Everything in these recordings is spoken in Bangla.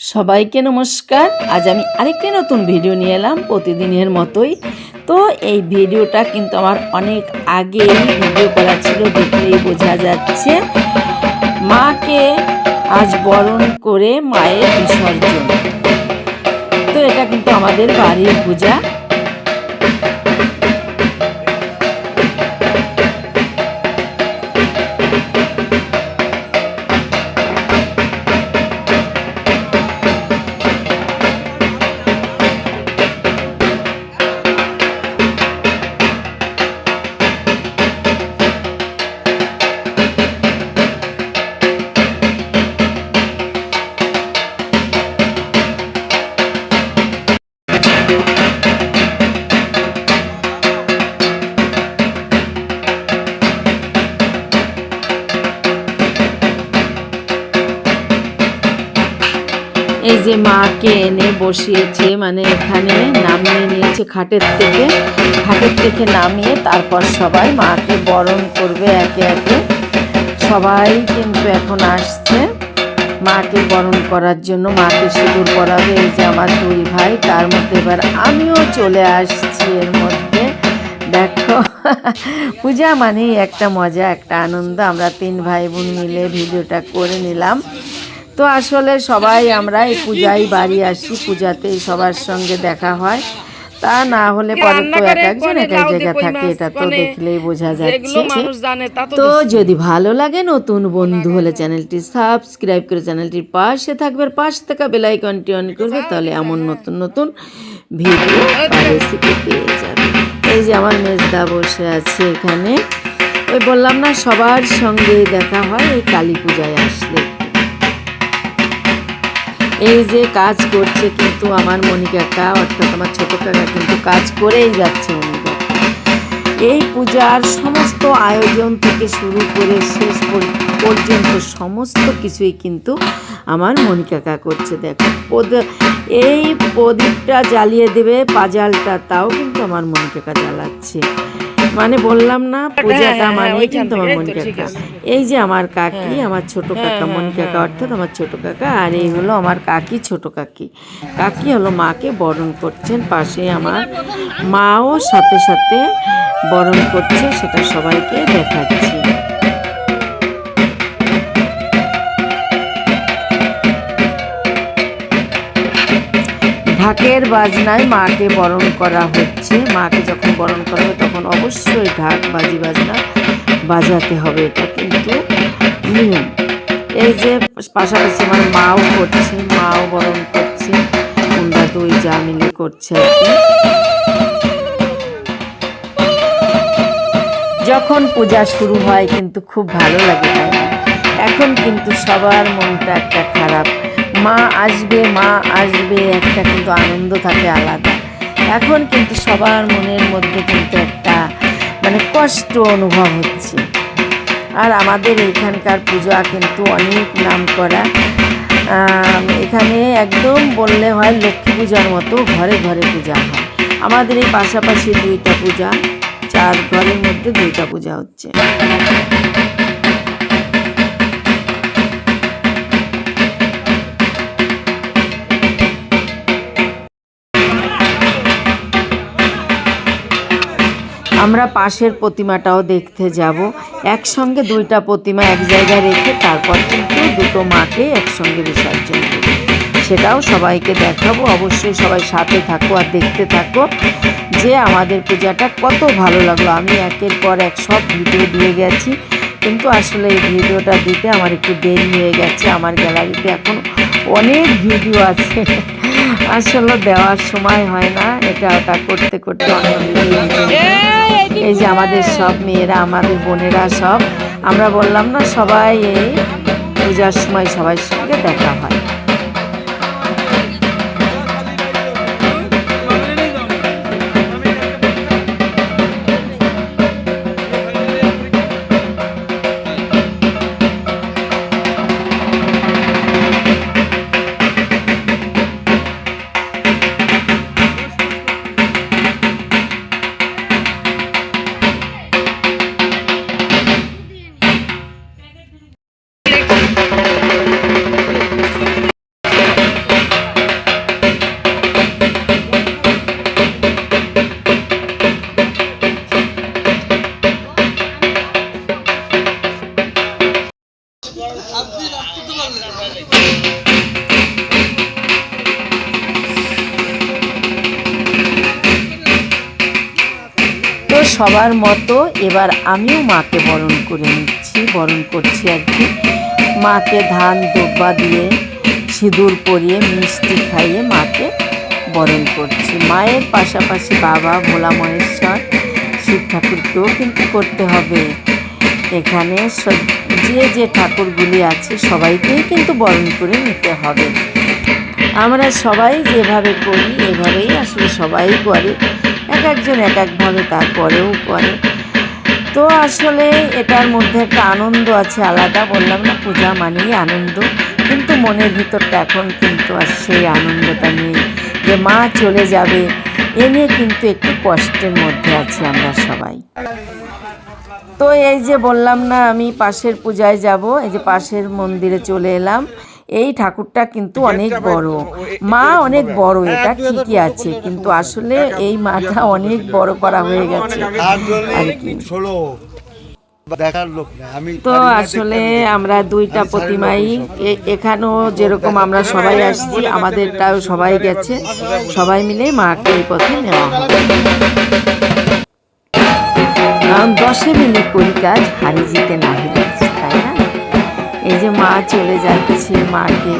সবাইকে নমস্কার। আজ আমি আরেকটি নতুন ভিডিও নিয়ে এলাম প্রতিদিনের মতোই। তো এই ভিডিওটা কিন্তু আমার অনেক আগে ভিডিও করা ছিল, দেখলেই বোঝা যাচ্ছে। মাকে আজ বরণ করে মায়ের বিসর্জন। তো এটা কিন্তু আমাদের বাড়ির পূজা। এই যে মাকে এনে বসিয়েছে মানে এখানে নামিয়ে নিয়েছে খাটের থেকে। খাটের থেকে নামিয়ে তারপর সবাই মাকে বরণ করবে একে একে। সবাই কিন্তু এখন আসছে। মাকে বরণ করার জন্য, মাকে সিঁদুর পরাবে। এই যে আমার দুই ভাই, তার মধ্যে এবার আমিও চলে আসছি এর মধ্যে। দেখো, পূজা মানেই একটা মজা, একটা আনন্দ। আমরা তিন ভাই বোন মিলে ভিডিওটা করে নিলাম। তো আসলে সবাই আমরা এই পূজায় বাড়ি আসি, পূজাতেই সবার সঙ্গে দেখা হয়। তা না হলে পরে তো এক একজন এক এক জায়গা থাকে এটা তো দেখলেই বোঝা যাচ্ছে। তো যদি ভালো লাগে নতুন বন্ধু হলে চ্যানেলটি সাবস্ক্রাইব করে চ্যানেলটির পাশে থাকবে আর পাশে থাকা বেলাইকনটি অন করবে তাহলে এমন নতুন নতুন ভিডিও রেসিপি পেয়ে যাবে। এই যে আমার মেজদা বসে আছে এখানে। ওই বললাম না সবার সঙ্গে দেখা হয় এই কালী পূজায় আসলে। এই যে কাজ করছে কিন্তু আমার মণিকাকা অর্থাৎ আমার ছোট কাকা কিন্তু কাজ করেই যাচ্ছে দেখো। এই পূজার সমস্ত আয়োজন থেকে শুরু করে শেষ পর- পর্যন্ত সমস্ত কিছুই কিন্তু আমার মণি কাকা করছে, দেখো এই প্রদীপটা জ্বালিয়ে দেবে পাজালটা, তাও কিন্তু আমার মণি কাকা জ্বালাচ্ছে মানে বললাম না পূজাটা মানে কিন্তু আমার মণি কাকা এই যে আমার কাকি আমার ছোট কাকা মণি কাকা অর্থাৎ আমার ছোট কাকা আর এই হলো আমার কাকি ছোট কাকি। কাকি হলো মাকে বরণ করছেন পাশে আমার মাও সাথে সাথে বরণ করছে সেটা সবাইকে দেখাচ্ছি। ঢাকের বাজনায় মাকে বরণ করা হচ্ছে। মাকে যখন বরণ করা হবে তখন অবশ্যই ঢাক বাজি, বাজনা বাজাতে হবে। এটা কিন্তু নিয়ম। এই যে পাশাপাশি আমার মাও করছে, মাও বরণ করছে, তোমরা দুই যা মিলে করছে যখন পূজা শুরু হয় কিন্তু খুব ভালো লাগে তাই এখন কিন্তু সবার মনটা একটা খারাপ। মা আসবে মা আসবে, একটা কিন্তু আনন্দ থাকে আলাদা। এখন কিন্তু সবার মনের মধ্যে কিন্তু একটা মানে কষ্ট অনুভব হচ্ছে। আর আমাদের এখানকার পূজা কিন্তু অনেক নাম করা এখানে একদম বললে হয় লক্ষ্মী পূজার মতো ঘরে ঘরে পূজা হয়। আমাদের এই পাশাপাশি দুইটা পূজা, চার ঘরের মধ্যে দুইটা পূজা হচ্ছে। আমরা পাশের প্রতিমাটাও দেখতে যাব। একসঙ্গে দুইটা প্রতিমা এক জায়গায় রেখে তারপর কিন্তু দুটো মাকে একসঙ্গে বিসর্জন দেব সেটাও সবাইকে দেখাবো। অবশ্যই সবাই সাথে থাকো আর দেখতে থাকো যে আমাদের পূজাটা কত ভালো লাগল। আমি একের পর এক সব ভিডিও দিয়ে গেছি। কিন্তু আসলে এই ভিডিওটা দিতে আমার একটু দেরি হয়ে গেছে। আমার গ্যালারিতে এখন অনেক ভিডিও আছে। আসলে দেওয়ার সময় হয় না, এটা ওটা করতে করতে অনেক এই যে আমাদের সব মেয়েরা, আমাদের বোনেরা সব, আমরা বললাম না সবাই এই পূজার সময় সবার সঙ্গে দেখা হয়। সবার মতো এবার আমিও মাকে বরণ করে নিচ্ছি। বরণ করছি আর কি। মাকে ধান, দুব্বা দিয়ে সিঁদুর পরিয়ে, মিষ্টি খাইয়ে মাকে বরণ করছি। মায়ের পাশাপাশি বাবা, ভোলা মহেশ্বর, শিব ঠাকুরকেও কিন্তু করতে হবে। এখানে যে যে ঠাকুরগুলি আছে, সবাইকেই কিন্তু বরণ করে নিতে হবে। আমরা সবাই যেভাবে করি, এভাবেই আসলে সবাই করে। এক একজন এক একভাবে তারপরেও করে। তো আসলে এটার মধ্যে একটা আনন্দ আছে, আলাদা বললাম না, পূজা মানেই আনন্দ। কিন্তু মনের ভিতরটা এখন কিন্তু আর সেই আনন্দটা নেই যে মা চলে যাবে, এ নিয়ে কিন্তু একটু কষ্টের মধ্যে আছি আমরা সবাই। তো এই যে বললাম না, আমি পাশের পূজায় যাব, এই যে পাশের মন্দিরে চলে এলাম। এই ঠাকুরটা কিন্তু অনেক বড়। মা অনেক বড় এটা ঠিকই আছে কিন্তু আসলে এই মাটা অনেক বড় করা হয়ে গেছে। আর কি। ষোলো দেখার লোক না আমি তো আসলে আমরা দুইটা প্রতিমাই এ- এখানেও যেরকম আমরা সবাই আসছি আমাদেরটাও সবাই গেছে। সবাই মিলে মাকে এই পথে নেওয়া। কারণ দশে মিনিট করি কাজ হারি জিতে না তাই না? এই যে মা চলে যাচ্ছে মাকে।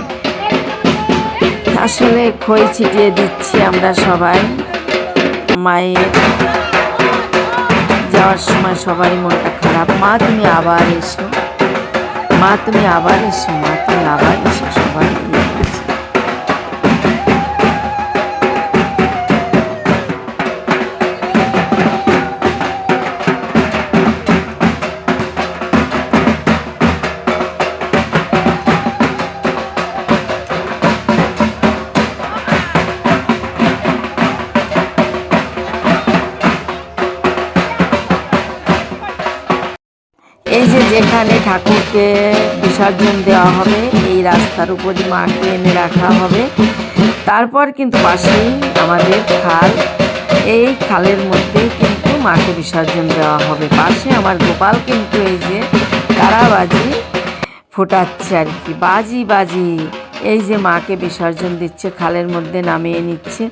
আসলে খই ছিটিয়ে দিচ্ছি আমরা সবাই। মায়ের যাওয়ার সময় সবারই মনটা খারাপ। মা তুমি আবার এসো। মা তুমি আবার এসো, মা তুমি আবার যেখানে ঠাকুরকে বিসর্জন দেওয়া হবে। এই রাস্তার উপরই মাকে এনে রাখা হবে। তারপর কিন্তু পাশেই আমাদের খাল। এই খালের মধ্যেই কিন্তু মাকে বিসর্জন দেওয়া হবে। পাশে আমার গোপাল কিন্তু এই যে তারাবাজি ফোটাচ্ছে আর কি। বাজি বাজি। এই যে মাকে বিসর্জন দিচ্ছে, খালের মধ্যে নামিয়ে নিচ্ছে।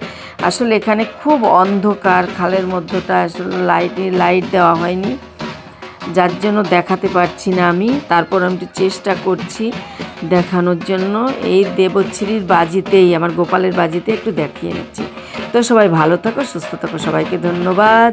আসলে এখানে খুব অন্ধকার। খালের মধ্যটা আসলে লাইটে লাইট দেওয়া হয়নি। যার জন্য দেখাতে পারছি না আমি। তারপর আমি একটু চেষ্টা করছি দেখানোর জন্য। এই দেবশ্রীর বাজিতেই, আমার গোপালের বাজিতে একটু দেখিয়ে নিচ্ছি। তো সবাই ভালো থাকো, সুস্থ থাকো, সবাইকে ধন্যবাদ।